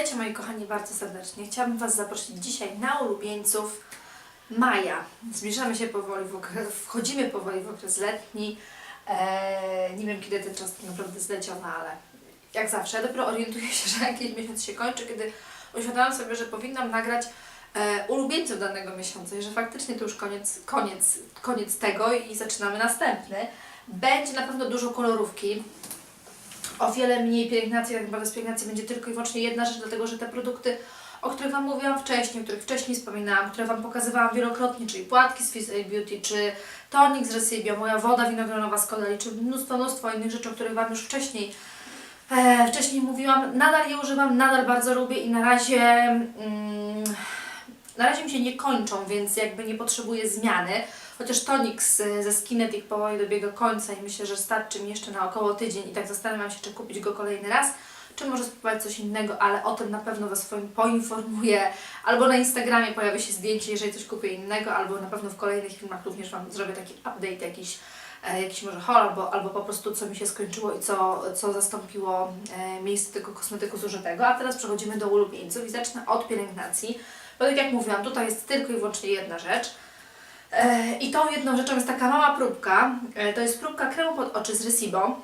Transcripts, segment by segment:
Witajcie moi kochani bardzo serdecznie. Chciałabym Was zaprosić dzisiaj na ulubieńców maja. Zbliżamy się powoli, w okres, wchodzimy powoli w okres letni. Eee, nie wiem kiedy ten czas tak naprawdę zleciał, no ale jak zawsze dopiero orientuję się, że jakiś miesiąc się kończy, kiedy uświadamiam sobie, że powinnam nagrać e, ulubieńców danego miesiąca i że faktycznie to już koniec, koniec, koniec tego i zaczynamy następny. Będzie na pewno dużo kolorówki, o wiele mniej pielęgnacji, tak naprawdę z pielęgnacji będzie tylko i wyłącznie jedna rzecz, dlatego że te produkty, o których Wam mówiłam wcześniej, o których wcześniej wspominałam, które Wam pokazywałam wielokrotnie, czyli płatki z Fizz Beauty, czy tonik z Resibio, moja woda winogronowa z Kodali, czy mnóstwo, mnóstwo innych rzeczy, o których Wam już wcześniej e, wcześniej mówiłam, nadal je używam, nadal bardzo lubię i na razie mm, na razie mi się nie kończą, więc jakby nie potrzebuję zmiany. Chociaż tonik z, ze Skinetic powoli dobiega końca i myślę, że starczy mi jeszcze na około tydzień i tak zastanawiam się, czy kupić go kolejny raz, czy może spróbować coś innego, ale o tym na pewno Was swoim poinformuję. Albo na Instagramie pojawi się zdjęcie, jeżeli coś kupię innego, albo na pewno w kolejnych filmach również Wam zrobię taki update jakiś, e, jakiś może haul, albo, albo po prostu co mi się skończyło i co, co zastąpiło e, miejsce tego kosmetyku zużytego. A teraz przechodzimy do ulubieńców i zacznę od pielęgnacji. Bo tak jak mówiłam, tutaj jest tylko i wyłącznie jedna rzecz. E, I tą jedną rzeczą jest taka mała próbka. E, To jest próbka kremu pod oczy z Resibo.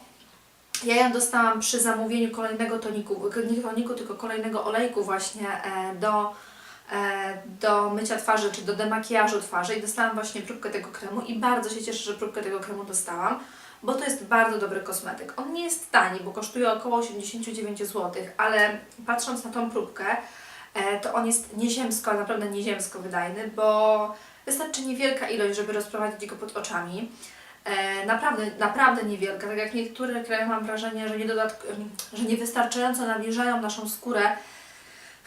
Ja ją dostałam przy zamówieniu kolejnego toniku, nie toniku, tylko kolejnego olejku właśnie e, do, do mycia twarzy, czy do demakijażu twarzy i dostałam właśnie próbkę tego kremu i bardzo się cieszę, że próbkę tego kremu dostałam, bo to jest bardzo dobry kosmetyk. On nie jest tani, bo kosztuje około 89 zł, ale patrząc na tą próbkę, to on jest nieziemsko, naprawdę nieziemsko wydajny, bo wystarczy niewielka ilość, żeby rozprowadzić go pod oczami. E, naprawdę, naprawdę niewielka. Tak jak niektóre kremy mam wrażenie, że, nie dodatk- że niewystarczająco nawilżają naszą skórę,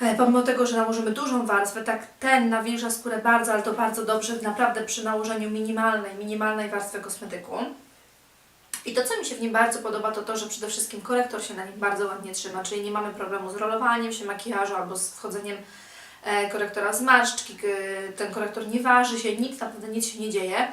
e, pomimo tego, że nałożymy dużą warstwę, tak ten nawilża skórę bardzo, ale to bardzo dobrze, naprawdę przy nałożeniu minimalnej, minimalnej warstwy kosmetyku. I to, co mi się w nim bardzo podoba, to to, że przede wszystkim korektor się na nim bardzo ładnie trzyma, czyli nie mamy problemu z rolowaniem się makijażu albo z wchodzeniem korektora zmarszczki, ten korektor nie waży się, nic, naprawdę nic się nie dzieje.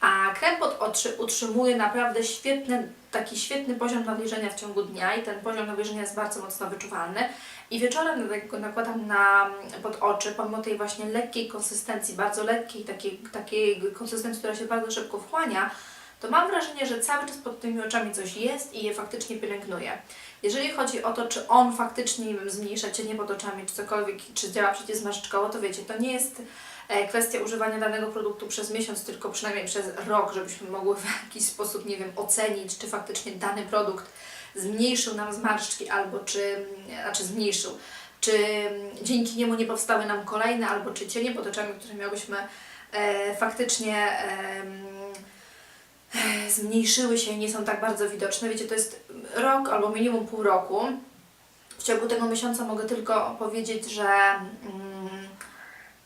A krem pod oczy utrzymuje naprawdę świetny, taki świetny poziom nawilżenia w ciągu dnia i ten poziom nawilżenia jest bardzo mocno wyczuwalny. I wieczorem go nakładam na, pod oczy, pomimo tej właśnie lekkiej konsystencji, bardzo lekkiej, takiej, takiej konsystencji, która się bardzo szybko wchłania, to mam wrażenie, że cały czas pod tymi oczami coś jest i je faktycznie pielęgnuje. Jeżeli chodzi o to, czy on faktycznie nie wiem, zmniejsza cienie pod oczami, czy cokolwiek, czy działa przeciwzmarszczkowo, to wiecie, to nie jest e, kwestia używania danego produktu przez miesiąc, tylko przynajmniej przez rok, żebyśmy mogły w jakiś sposób, nie wiem, ocenić, czy faktycznie dany produkt zmniejszył nam zmarszczki, albo czy, znaczy zmniejszył, czy dzięki niemu nie powstały nam kolejne, albo czy cienie pod oczami, które miałyśmy e, faktycznie e, zmniejszyły się i nie są tak bardzo widoczne. Wiecie, to jest rok albo minimum pół roku. W ciągu tego miesiąca mogę tylko powiedzieć, że mm,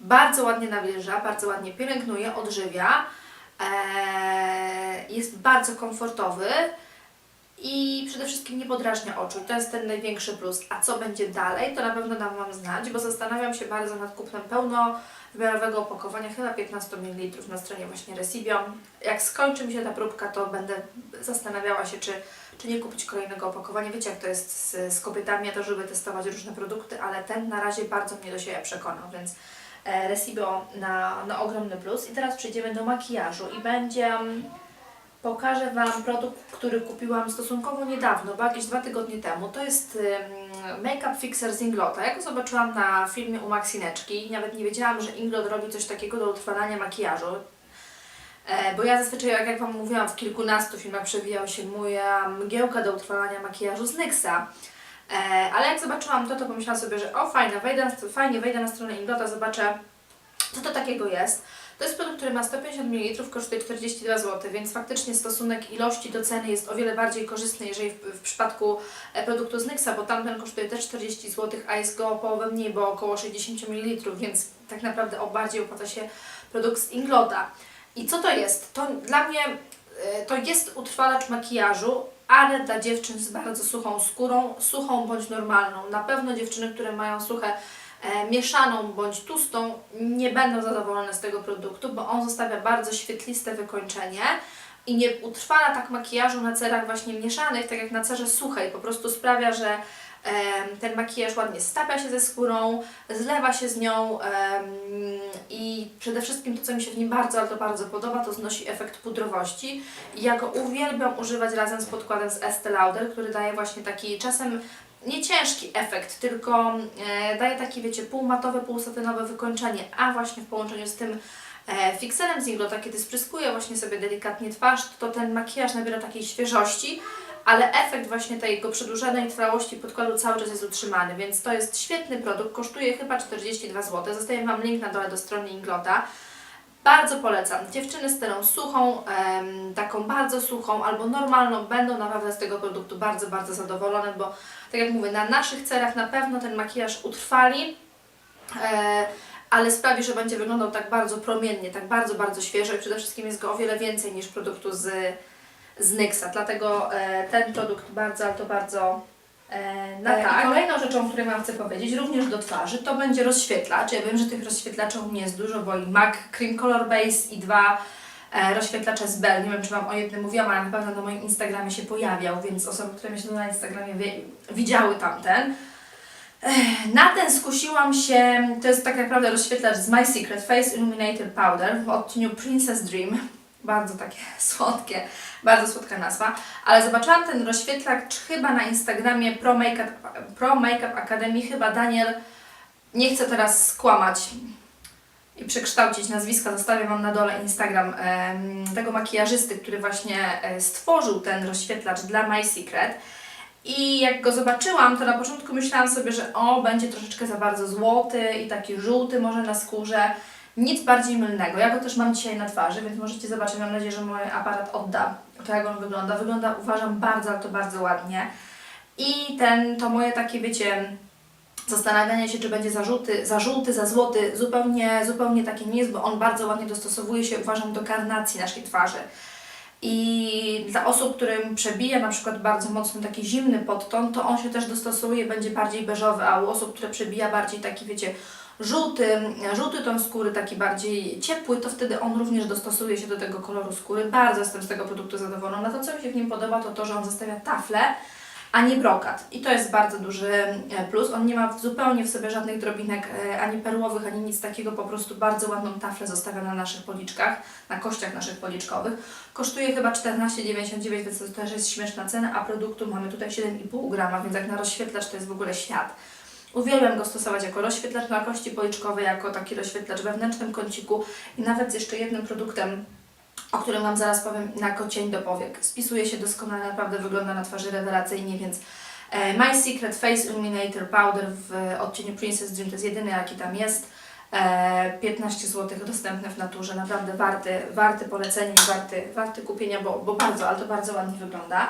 bardzo ładnie nawilża, bardzo ładnie pielęgnuje, odżywia, e, jest bardzo komfortowy i przede wszystkim nie podrażnia oczu. To jest ten największy plus. A co będzie dalej, to na pewno dam Wam znać, bo zastanawiam się bardzo nad kupnem pełnowymiarowego opakowania, chyba 15 ml na stronie właśnie Resibio. Jak skończy mi się ta próbka, to będę zastanawiała się, czy, czy nie kupić kolejnego opakowania. Wiecie, jak to jest z, z kobietami, ja też lubię testować różne produkty, ale ten na razie bardzo mnie do siebie przekonał, więc e, Resibio na, na ogromny plus. I teraz przejdziemy do makijażu i będzie... Pokażę Wam produkt, który kupiłam stosunkowo niedawno, bo jakieś dwa tygodnie temu. To jest Makeup Fixer z Inglota. Ja go zobaczyłam na filmie u Maxineczki nawet nie wiedziałam, że Inglot robi coś takiego do utrwalania makijażu. E, bo ja zazwyczaj, jak, Wam mówiłam, w kilkunastu filmach przewijała się moja mgiełka do utrwalania makijażu z NYXa. E, ale jak zobaczyłam to, to pomyślałam sobie, że o fajne, wejdę, fajnie wejdę na stronę Inglota, zobaczę co to takiego jest. To jest produkt, który ma 150 ml, kosztuje 42 zł, więc faktycznie stosunek ilości do ceny jest o wiele bardziej korzystny, jeżeli w, w przypadku e, produktu z NYXa, bo tamten kosztuje też 40 zł, a jest go o połowę mniej, bo około 60 ml, więc tak naprawdę o bardziej opłaca się produkt z Inglota. I co to jest? To dla mnie e, to jest utrwalacz makijażu, ale dla dziewczyn z bardzo suchą skórą, suchą bądź normalną. Na pewno dziewczyny, które mają suche mieszaną bądź tłustą nie będą zadowolone z tego produktu, bo on zostawia bardzo świetliste wykończenie i nie utrwala tak makijażu na cerach właśnie mieszanych, tak jak na cerze suchej. Po prostu sprawia, że Em, Ten makijaż ładnie stapia się ze skórą, zlewa się z nią i przede wszystkim to, co mi się w nim bardzo, ale to bardzo podoba, to znosi efekt pudrowości. Ja go uwielbiam używać razem z podkładem z Estee Lauder, który daje właśnie taki czasem nie ciężki efekt, tylko e, daje takie, wiecie, półmatowe, półsatynowe wykończenie, a właśnie w połączeniu z tym e, fixerem z Inglota, kiedy spryskuję właśnie sobie delikatnie twarz, to ten makijaż nabiera takiej świeżości, ale efekt właśnie tej jego przedłużonej trwałości podkładu cały czas jest utrzymany, więc to jest świetny produkt, kosztuje chyba 42 zł. Zostawiam Wam link na dole do strony Inglota. Bardzo polecam. Dziewczyny z terą suchą, taką bardzo suchą albo normalną, będą naprawdę z tego produktu bardzo, bardzo zadowolone, bo tak jak mówię, na naszych cerach na pewno ten makijaż utrwali, e, ale sprawi, że będzie wyglądał tak bardzo promiennie, tak bardzo, bardzo świeżo i przede wszystkim jest go o wiele więcej niż produktu z, z NYXa. Dlatego e, ten produkt bardzo, to bardzo e, na E, tak. i Kolejną rzeczą, o której Wam chcę powiedzieć, również do twarzy, to będzie rozświetlacz. Ja wiem, że tych rozświetlaczy u mnie jest dużo, bo i MAC Cream Color Base i dwa e, rozświetlacze z Bell. Nie wiem, czy Wam o jednym mówiłam, ale na pewno na moim Instagramie się pojawiał, więc osoby, które mnie śledzą na Instagramie wie, widziały tamten. Ech, Na ten skusiłam się, to jest tak naprawdę rozświetlacz z My Secret Face Illuminator Powder w odcieniu Princess Dream. Bardzo takie słodkie, bardzo słodka nazwa. Ale zobaczyłam ten rozświetlacz chyba na Instagramie Pro Makeup, Pro Makeup Academy, chyba Daniel, nie chcę teraz skłamać i przekształcić nazwiska, zostawię Wam na dole Instagram tego makijażysty, który właśnie e, stworzył ten rozświetlacz dla My Secret. I jak go zobaczyłam, to na początku myślałam sobie, że o, będzie troszeczkę za bardzo złoty i taki żółty może na skórze. Nic bardziej mylnego. Ja go też mam dzisiaj na twarzy, więc możecie zobaczyć. Mam nadzieję, że mój aparat odda to, jak on wygląda. Wygląda, uważam, bardzo, ale to bardzo ładnie. I ten, to moje takie, wiecie, zastanawianie się, czy będzie za żółty, za, żółty, za złoty, zupełnie, zupełnie takie nie jest, bo on bardzo ładnie dostosowuje się, uważam, do karnacji naszej twarzy. I dla osób, którym przebija na przykład bardzo mocno taki zimny podton, to on się też dostosuje, będzie bardziej beżowy, a u osób, które przebija bardziej taki, wiecie, żółty, żółty ton skóry, taki bardziej ciepły, to wtedy on również dostosuje się do tego koloru skóry. Bardzo jestem z tego produktu zadowolona. To, co mi się w nim podoba, to to, że on zostawia taflę, a nie brokat. I to jest bardzo duży e, plus. On nie ma zupełnie w sobie żadnych drobinek, e, ani perłowych, ani nic takiego, po prostu bardzo ładną taflę zostawia na naszych policzkach, na kościach naszych policzkowych. Kosztuje chyba 14,99, więc to też jest śmieszna cena, a produktu mamy tutaj 7,5 grama, więc jak na rozświetlacz to jest w ogóle świat. Uwielbiam go stosować jako rozświetlacz na kości policzkowej, jako taki rozświetlacz wewnętrznym kąciku i nawet z jeszcze jednym produktem, o którym Wam zaraz powiem, na cień do powiek. Spisuje się doskonale, naprawdę wygląda na twarzy rewelacyjnie, więc e, My Secret Face Illuminator Powder w odcieniu Princess Dream to jest jedyny, jaki tam jest. E, 15 zł dostępny w naturze, naprawdę warty, warty polecenia, warty, warty kupienia, bo, bo bardzo, ale to bardzo ładnie wygląda.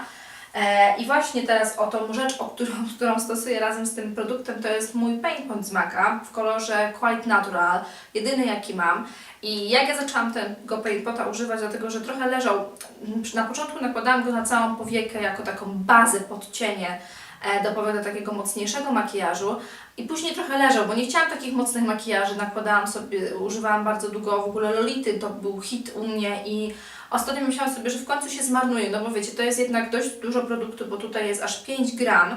E, I właśnie teraz o tą rzecz, o którą, którą stosuję razem z tym produktem, to jest mój Paint Point z Maca w kolorze Quite Natural, jedyny jaki mam. I jak ja zaczęłam tego Paint Pota używać, dlatego że trochę leżał, na początku nakładałam go na całą powiekę jako taką bazę, podcienie e, do powiek do takiego mocniejszego makijażu i później trochę leżał, bo nie chciałam takich mocnych makijaży, nakładałam sobie, używałam bardzo długo w ogóle Lolity, to był hit u mnie i Ostatnio myślałam sobie, że w końcu się zmarnuje, no bo wiecie, to jest jednak dość dużo produktu, bo tutaj jest aż 5 gram,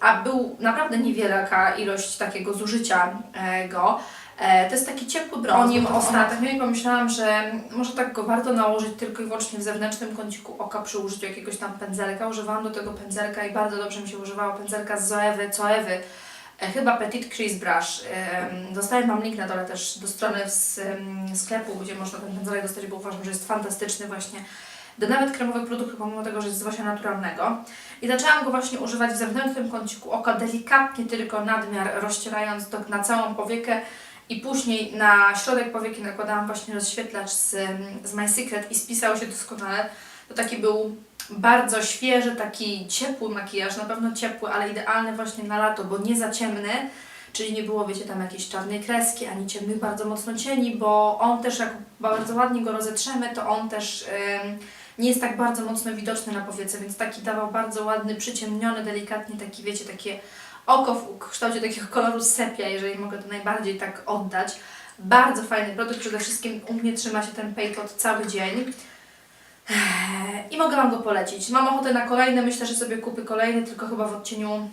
a był naprawdę niewielka ilość takiego zużycia e, go. E, to jest taki ciepły brąz. O nim ostatnio i pomyślałam, że może tak go warto nałożyć tylko i wyłącznie w zewnętrznym kąciku oka przy użyciu jakiegoś tam pędzelka. Używałam do tego pędzelka i bardzo dobrze mi się używało pędzelka z Zoewy, Coewy. E, Chyba Petit Crease Brush. Em, Zostawiam Wam link na dole też do strony z sklepu, gdzie można ten pędzelek dostać, bo uważam, że jest fantastyczny właśnie do nawet kremowych produktów, pomimo tego, że jest z właśnie naturalnego. I zaczęłam go właśnie używać w zewnętrznym kąciku oka, delikatnie tylko nadmiar, rozcierając to na całą powiekę i później na środek powieki nakładałam właśnie rozświetlacz z, z My Secret i spisało się doskonale. To taki był bardzo świeży, taki ciepły makijaż, na pewno ciepły, ale idealny właśnie na lato, bo nie za ciemny, czyli nie było, wiecie, tam jakiejś czarnej kreski, ani ciemnych bardzo mocno cieni, bo on też, jak bardzo ładnie go rozetrzemy, to on też ym, nie jest tak bardzo mocno widoczny na powiece, więc taki dawał bardzo ładny, przyciemniony, delikatnie taki, wiecie, takie oko w kształcie takiego koloru sepia, jeżeli mogę to najbardziej tak oddać. Bardzo fajny produkt, przede wszystkim u mnie trzyma się ten Paypot cały dzień. I mogę Wam go polecić. Mam ochotę na kolejny, myślę, że sobie kupię kolejny, tylko chyba w odcieniu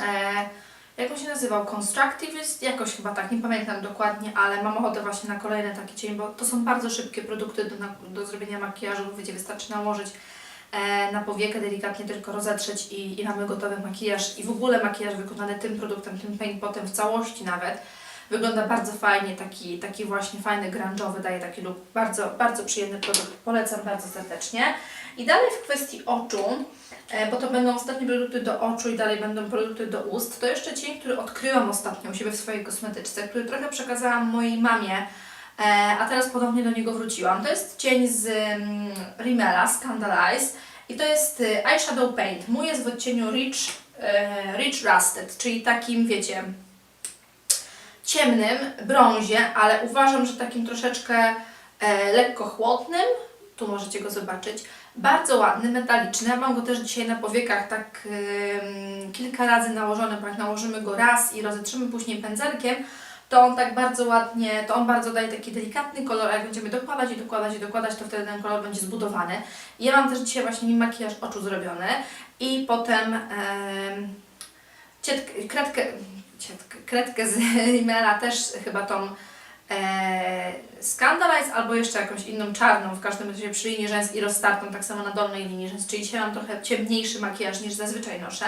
E, jak on się nazywał? Constructivist? Jakoś chyba tak, nie pamiętam dokładnie, ale mam ochotę właśnie na kolejny taki cień, bo to są bardzo szybkie produkty do, do zrobienia makijażu, wiecie, wystarczy nałożyć e, na powiekę delikatnie tylko rozetrzeć i, i mamy gotowy makijaż i w ogóle makijaż wykonany tym produktem, tym paint potem w całości nawet wygląda bardzo fajnie, taki, taki właśnie fajny, grunge'owy, daje taki look, bardzo, bardzo przyjemny produkt, polecam bardzo serdecznie. I dalej w kwestii oczu, e, bo to będą ostatnie produkty do oczu i dalej będą produkty do ust, to jeszcze cień, który odkryłam ostatnio u siebie w swojej kosmetyczce, który trochę przekazałam mojej mamie, e, a teraz ponownie do niego wróciłam. To jest cień z mm, Rimmela, Scandalize i to jest y, eyeshadow paint. Mój jest w odcieniu Rich, e, Rich Rusted, czyli takim, wiecie, ciemnym brązie, ale uważam, że takim troszeczkę e, lekko chłodnym. Tu możecie go zobaczyć. Bardzo ładny, metaliczny. Ja mam go też dzisiaj na powiekach tak kilka razy nałożony, bo jak nałożymy go raz i rozetrzymy później pędzelkiem, to on tak bardzo ładnie, to on bardzo daje taki delikatny kolor, jak będziemy dokładać i dokładać i dokładać, to wtedy ten kolor będzie zbudowany. Ja mam też dzisiaj właśnie mi makijaż oczu zrobiony i potem em, cietkę, kredkę, kredkę z Rimmela też chyba tą e, Scandalize albo jeszcze jakąś inną czarną, w każdym razie przy linii rzęs i roztartą, tak samo na dolnej linii rzęs, czyli dzisiaj mam trochę ciemniejszy makijaż niż zazwyczaj noszę.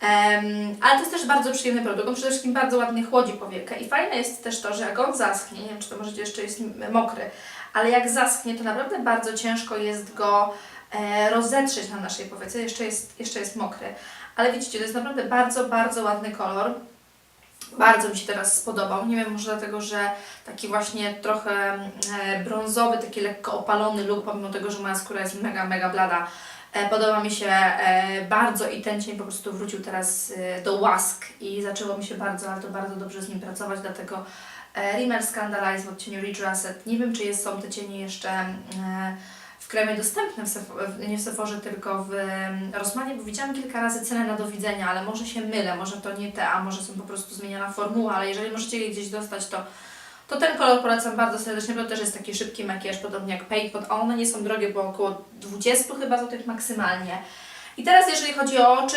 Em, ale to jest też bardzo przyjemny produkt, on przede wszystkim bardzo ładnie chłodzi powiekę i fajne jest też to, że jak on zaschnie, nie wiem czy to możecie jeszcze jest mokry, ale jak zaschnie to naprawdę bardzo ciężko jest go e, rozetrzeć na naszej powiece, jeszcze jest, jeszcze jest mokry. Ale widzicie, to jest naprawdę bardzo, bardzo ładny kolor. Bardzo mi się teraz spodobał. Nie wiem, może dlatego, że taki właśnie trochę e, brązowy, taki lekko opalony look, pomimo tego, że moja skóra jest mega, mega blada. E, podoba mi się e, bardzo i ten cień po prostu wrócił teraz do łask i zaczęło mi się bardzo, ale to bardzo dobrze z nim pracować, dlatego Rimmel Scandalize w odcieniu Rich Russet. Nie wiem, czy jest, są te cienie jeszcze w kremie dostępne, w w- nie w Sephorze, tylko w em, Rossmanie, bo widziałam kilka razy cenę na do widzenia, ale może się mylę, może to nie te, a może są po prostu zmieniona formuła, ale jeżeli możecie je gdzieś dostać, to, to ten kolor polecam bardzo serdecznie, bo też jest taki szybki makijaż, podobnie jak Paint Pot, a one nie są drogie, bo około 20 chyba złotych maksymalnie. I teraz jeżeli chodzi o oczy,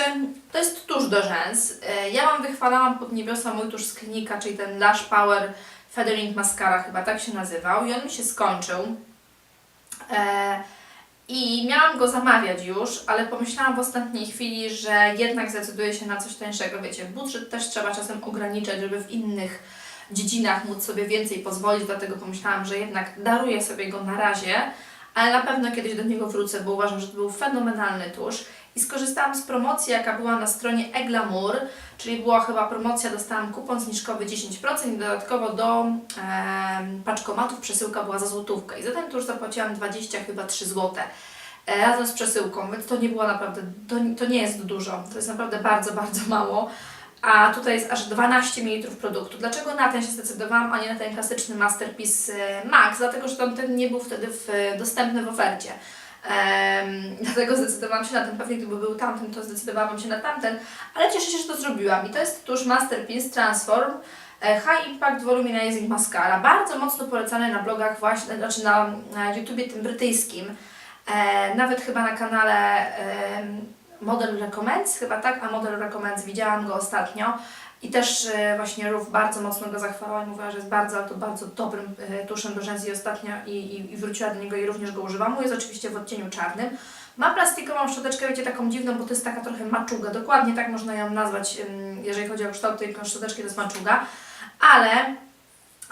to jest tusz do rzęs. E, Ja Wam wychwalałam pod niebiosa mój tusz z klinika, czyli ten Lash Power Feathering Mascara, chyba tak się nazywał i on mi się skończył. E, I miałam go zamawiać już, ale pomyślałam w ostatniej chwili, że jednak zdecyduję się na coś tańszego. Wiecie, budżet też trzeba czasem ograniczać, żeby w innych dziedzinach móc sobie więcej pozwolić, dlatego pomyślałam, że jednak daruję sobie go na razie, ale na pewno kiedyś do niego wrócę, bo uważam, że to był fenomenalny tusz. I skorzystałam z promocji, jaka była na stronie Eglamour, czyli była chyba promocja, dostałam kupon zniżkowy 10% i dodatkowo do em, paczkomatów przesyłka była za złotówkę. I za ten tusz zapłaciłam 20 chyba 3 złote e, razem z przesyłką, więc to nie było naprawdę, to, to nie jest dużo, to jest naprawdę bardzo, bardzo mało. A tutaj jest aż 12 ml produktu. Dlaczego na ten się zdecydowałam, a nie na ten klasyczny Masterpiece e, Max? Dlatego, że tamten nie był wtedy w, dostępny w ofercie. Em, dlatego zdecydowałam się na ten, pewnie gdyby był tamten, to zdecydowałam się na tamten, ale cieszę się, że to zrobiłam. I to jest tuż Masterpiece Transform e, High Impact Volumizing Mascara. Bardzo mocno polecany na blogach właśnie, znaczy na, na YouTubie tym brytyjskim. E, nawet chyba na kanale em, Model Recommends, chyba tak, a Model Recommends widziałam go ostatnio. I też e, właśnie Rów bardzo mocno go zachwalała i mówiła, że jest bardzo, to bardzo dobrym e, tuszem do rzęs i ostatnio i, i, i wróciła do niego i również go używam. Mój jest oczywiście w odcieniu czarnym. Ma plastikową szczoteczkę, wiecie, taką dziwną, bo to jest taka trochę maczuga, dokładnie tak można ją nazwać, jeżeli chodzi o kształt tej szczoteczki, to jest maczuga, ale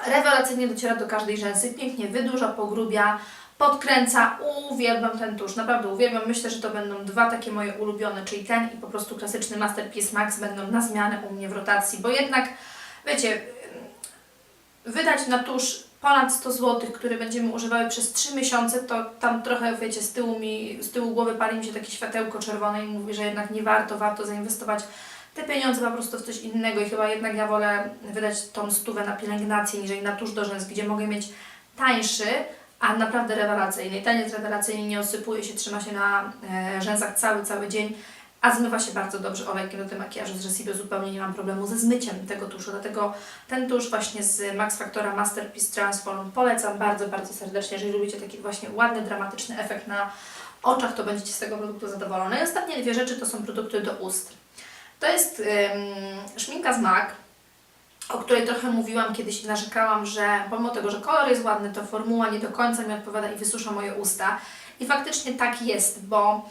rewelacyjnie dociera do każdej rzęsy, pięknie wydłuża, pogrubia, podkręca, uwielbiam ten tusz, naprawdę uwielbiam, myślę, że to będą dwa takie moje ulubione, czyli ten i po prostu klasyczny Masterpiece Max będą na zmianę u mnie w rotacji, bo jednak, wiecie, wydać na tusz ponad 100 zł, który będziemy używały przez 3 miesiące, to tam trochę, wiecie, z tyłu, mi, z tyłu głowy pali mi się takie światełko czerwone i mówi, że jednak nie warto, warto zainwestować te pieniądze po prostu w coś innego. I chyba jednak ja wolę wydać tą stówę na pielęgnację, niżeli na tusz do rzęs, gdzie mogę mieć tańszy, a naprawdę rewelacyjny. I ten jest rewelacyjny, nie osypuje się, trzyma się na e, rzęsach cały, cały dzień, a zmywa się bardzo dobrze olejkiem do tego makijażu z Recipe. Zupełnie nie mam problemu ze zmyciem tego tuszu, dlatego ten tusz właśnie z Max Factora Masterpiece Transform polecam bardzo, bardzo serdecznie. Jeżeli lubicie taki właśnie ładny, dramatyczny efekt na oczach, to będziecie z tego produktu zadowolone. I ostatnie dwie rzeczy to są produkty do ust. To jest ym, szminka z MAC, o której trochę mówiłam kiedyś i narzekałam, że pomimo tego, że kolor jest ładny, to formuła nie do końca mi odpowiada i wysusza moje usta. I faktycznie tak jest, bo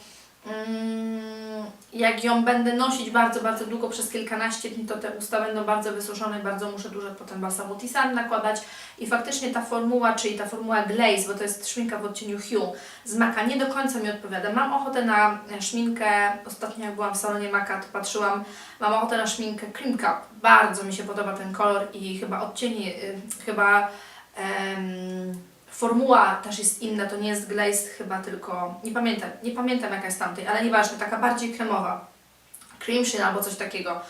jak ją będę nosić bardzo, bardzo długo, przez kilkanaście dni, to te usta będą bardzo wysuszone bardzo muszę dużo potem balsamu Tisan nakładać. I faktycznie ta formuła, czyli ta formuła Glaze, bo to jest szminka w odcieniu Hue z Maka, nie do końca mi odpowiada. Mam ochotę na szminkę, ostatnio jak byłam w salonie Maka, to patrzyłam, mam ochotę na szminkę Cream Cup. Bardzo mi się podoba ten kolor i chyba odcienie, y, chyba em, formuła też jest inna, to nie jest glaze chyba tylko, nie pamiętam, nie pamiętam jaka jest tamtej, ale nieważne, taka bardziej kremowa. Cream sheen albo coś takiego.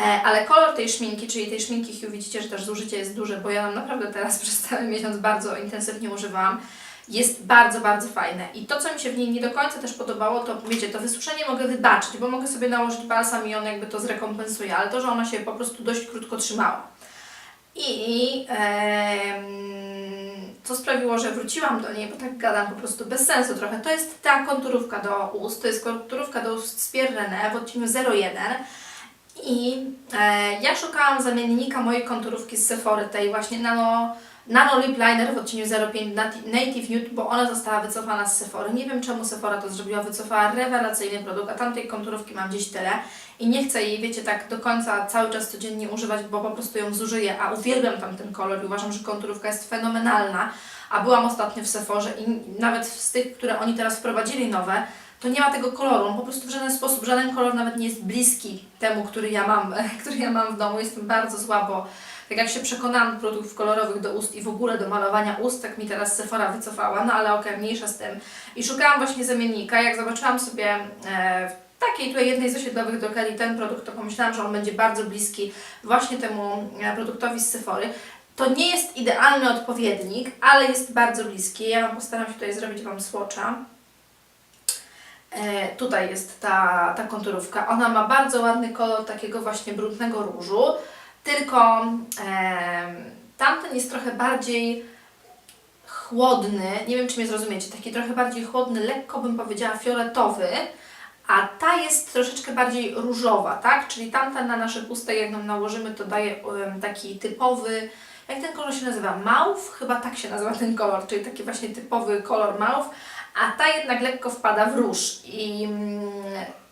E, ale kolor tej szminki, czyli tej szminki Hue, widzicie, że też zużycie jest duże, bo ja ją naprawdę teraz przez cały miesiąc bardzo intensywnie używałam. Jest bardzo, bardzo fajne. I to, co mi się w niej nie do końca też podobało, to wiecie, to wysuszenie mogę wybaczyć, bo mogę sobie nałożyć balsam i on jakby to zrekompensuje, ale to, że ona się po prostu dość krótko trzymała. I co sprawiło, że wróciłam do niej, bo tak gadam po prostu bez sensu trochę. To jest ta konturówka do ust, to jest konturówka do ust z Pierre René w odcieniu 01. I e, ja szukałam zamiennika mojej konturówki z Sephory, tej właśnie nano, nano Lip Liner w odcieniu 05 Nati- Native Nude, bo ona została wycofana z Sephory. Nie wiem czemu Sephora to zrobiła, wycofała rewelacyjny produkt, a tamtej konturówki mam gdzieś tyle. I nie chcę jej, wiecie, tak do końca cały czas codziennie używać, bo po prostu ją zużyję, a uwielbiam tamten kolor i uważam, że konturówka jest fenomenalna. A byłam ostatnio w Sephorze i nawet z tych, które oni teraz wprowadzili nowe, to nie ma tego koloru. Po prostu w żaden sposób, żaden kolor nawet nie jest bliski temu, który ja mam, który ja mam w domu. Jestem bardzo zła, bo tak jak się przekonałam produktów kolorowych do ust i w ogóle do malowania ust, tak mi teraz Sephora wycofała, no ale okej, mniejsza z tym. I szukałam właśnie zamiennika. Jak zobaczyłam sobie e, takiej tutaj jednej z osiedlowych drogerii ten produkt, to pomyślałam, że on będzie bardzo bliski właśnie temu e, produktowi z Sephory. To nie jest idealny odpowiednik, ale jest bardzo bliski. Ja postaram się tutaj zrobić Wam swatcha. E, tutaj jest ta, ta konturówka. Ona ma bardzo ładny kolor takiego właśnie brudnego różu, tylko em, tamten jest trochę bardziej chłodny, nie wiem czy mnie zrozumiecie, taki trochę bardziej chłodny, lekko bym powiedziała fioletowy, a ta jest troszeczkę bardziej różowa, tak? Czyli tamta na nasze usta, jak ją nałożymy, to daje taki typowy, jak ten kolor się nazywa? Mauve? Chyba tak się nazywa ten kolor, czyli taki właśnie typowy kolor mauve, a ta jednak lekko wpada w róż i, mm,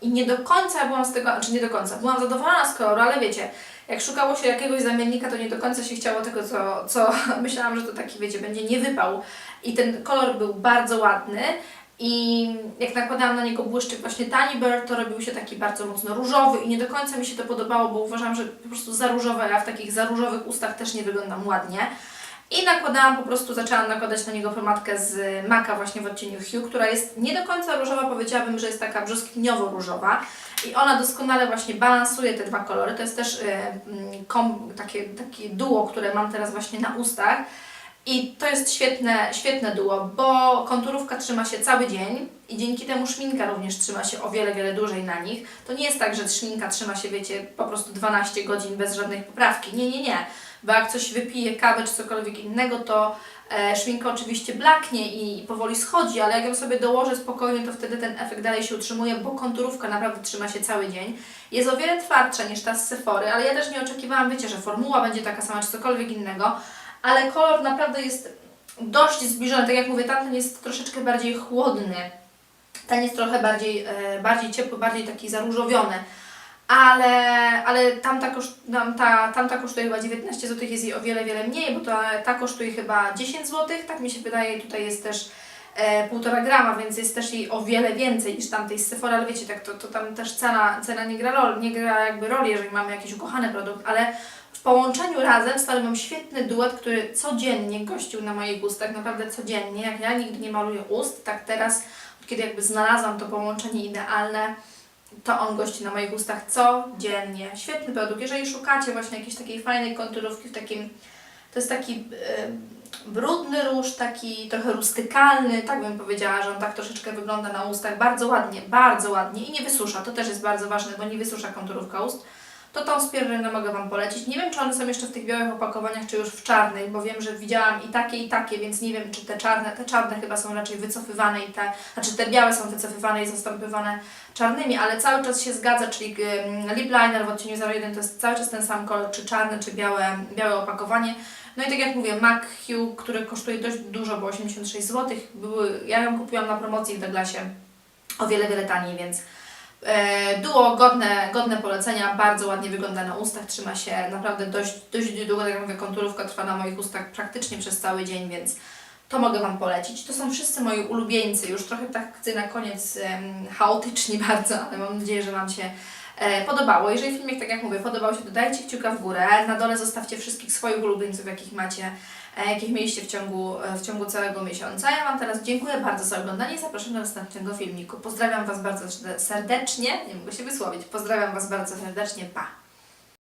i nie do końca byłam z tego, znaczy nie do końca, byłam zadowolona z koloru, ale wiecie, jak szukało się jakiegoś zamiennika, to nie do końca się chciało tego, co, co myślałam, że to taki, wiecie, będzie nie wypał. I ten kolor był bardzo ładny i jak nakładałam na niego błyszczyk właśnie Tiny Bird, to robił się taki bardzo mocno różowy i nie do końca mi się to podobało, bo uważam, że po prostu za różowe, a w takich za różowych ustach też nie wyglądam ładnie. I nakładałam po prostu, zaczęłam nakładać na niego pomadkę z Maka właśnie w odcieniu Hue, która jest nie do końca różowa, powiedziałabym, że jest taka brzoskwiniowo-różowa. I ona doskonale właśnie balansuje te dwa kolory. To jest też y, mm, kom, takie, takie duo, które mam teraz właśnie na ustach. I to jest świetne, świetne duo, bo konturówka trzyma się cały dzień i dzięki temu szminka również trzyma się o wiele, wiele dłużej na nich. To nie jest tak, że szminka trzyma się, wiecie, po prostu 12 godzin bez żadnej poprawki. Nie, nie, nie. Bo jak coś wypije, kawę czy cokolwiek innego, to e, szminka oczywiście blaknie i powoli schodzi, ale jak ją sobie dołożę spokojnie, to wtedy ten efekt dalej się utrzymuje, bo konturówka naprawdę trzyma się cały dzień. Jest o wiele twardsza niż ta z Sephory, ale ja też nie oczekiwałam, wiecie, że formuła będzie taka sama czy cokolwiek innego, ale kolor naprawdę jest dość zbliżony. Tak jak mówię, tamten jest troszeczkę bardziej chłodny. Ten jest trochę bardziej, e, bardziej ciepły, bardziej taki zaróżowiony. Ale, ale tamta, koszt, tamta, tamta kosztuje chyba 19 zł, jest jej o wiele, wiele mniej, bo ta, ta kosztuje chyba 10 zł, tak mi się wydaje. Tutaj jest też e, 1,5 grama, więc jest też jej o wiele więcej niż tamtej z Sephora, ale wiecie, tak to, to tam też cena, cena nie gra roli, nie gra jakby roli, jeżeli mamy jakiś ukochany produkt, ale połączeniu razem stanowią świetny duet, który codziennie gościł na moich ustach, naprawdę codziennie. Jak ja nigdy nie maluję ust, tak teraz, kiedy jakby znalazłam to połączenie idealne, to on gości na moich ustach codziennie. Świetny produkt. Jeżeli szukacie właśnie jakiejś takiej fajnej konturówki w takim, to jest taki e, brudny róż, taki trochę rustykalny, tak bym powiedziała, że on tak troszeczkę wygląda na ustach. Bardzo ładnie, bardzo ładnie i nie wysusza. To też jest bardzo ważne, bo nie wysusza konturówka ust to tą Pierrena mogę Wam polecić. Nie wiem, czy one są jeszcze w tych białych opakowaniach, czy już w czarnych, bo wiem, że widziałam i takie, i takie, więc nie wiem, czy te czarne, te czarne chyba są raczej wycofywane i te, znaczy te białe są wycofywane i zastępowane czarnymi, ale cały czas się zgadza, czyli lip liner w odcieniu 01 to jest cały czas ten sam kolor, czy czarny, czy białe, białe opakowanie. No i tak jak mówię, MAC Hue, który kosztuje dość dużo, bo 86 zł, były, ja ją kupiłam na promocji w Douglasie o wiele, wiele taniej, więc duo godne, godne polecenia, bardzo ładnie wygląda na ustach, trzyma się naprawdę dość, dość długo, tak jak mówię, konturówka trwa na moich ustach praktycznie przez cały dzień, więc to mogę Wam polecić. To są wszyscy moi ulubieńcy, już trochę tak chcę na koniec em, chaotyczni bardzo, ale mam nadzieję, że Wam się e, podobało. Jeżeli filmik, tak jak mówię, podobał się, to dajcie kciuka w górę. Na dole zostawcie wszystkich swoich ulubieńców, jakich macie, e, jakich mieliście w ciągu, e, w ciągu całego miesiąca. Ja Wam teraz dziękuję bardzo za oglądanie i zapraszam do następnego filmiku. Pozdrawiam Was bardzo serdecznie, nie mogę się wysłowić, pozdrawiam Was bardzo serdecznie, pa!